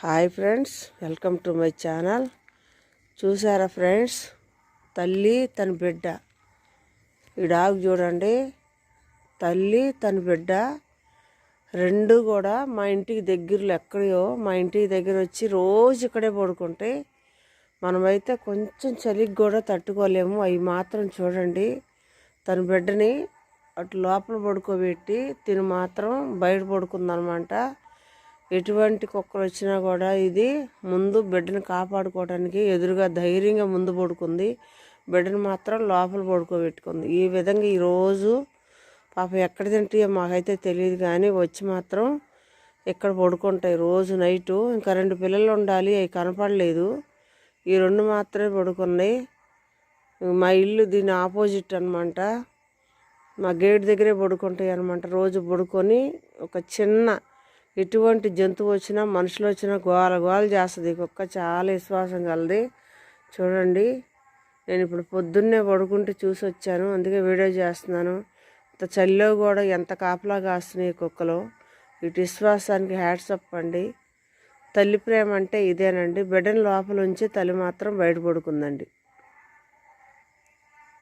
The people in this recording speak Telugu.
Hi friends welcome to my channel. చూసారా ఫ్రెండ్స్ తల్లి తన బిడ్డ. ఈ డాగ్ చూడండి తల్లి తన బిడ్డ. రెండు కూడా మా ఇంటికి దగ్గరలో ఎక్కడో మా ఇంటికి దగ్గర వచ్చి రోజు ఇక్కడే పడుకుంటే మనమైతే కొంచెం చలికి కూడా తట్టుకోలేము. అవి మాత్రం చూడండి తన బిడ్డని అటు లోపల పడుకోబెట్టి తిని మాత్రం బయట పడుకుందనమాట. ఎటువంటి కుక్కలు వచ్చినా కూడా ఇది ముందు బిడ్డను కాపాడుకోవడానికి ఎదురుగా ధైర్యంగా ముందు పడుకుంది. బిడ్డను మాత్రం లోపల పడుకోబెట్టుకుంది. ఈ విధంగా ఈరోజు పాప ఎక్కడ తింటాయో మాకైతే తెలియదు కానీ వచ్చి మాత్రం ఇక్కడ పడుకుంటాయి రోజు నైటు. ఇంకా రెండు పిల్లలు ఉండాలి అవి కనపడలేదు. ఈ రెండు మాత్రమే పడుకున్నాయి. మా ఇల్లు దీని ఆపోజిట్ అనమాట మా గేట్ దగ్గరే పడుకుంటాయి అనమాట రోజు పడుకొని ఒక చిన్న ఎటువంటి జంతువు వచ్చినా మనుషులు వచ్చినా గోల గోల చేస్తుంది. కుక్క చాలా విశ్వాసం కలది. చూడండి. నేను ఇప్పుడు పొద్దున్నే పడుకుంటే చూసి వచ్చాను. అందుకే వీడియో చేస్తున్నాను. ఇంత చలిలో కూడా ఎంత కాపలా కాస్తున్నాయి కుక్కలు. ఇటు విశ్వాసానికి హ్యాట్స్ అండి. తల్లి ప్రేమ అంటే ఇదేనండి. బిడ్డను లోపల ఉంచి తల్లి మాత్రం బయట పడుకుందండి.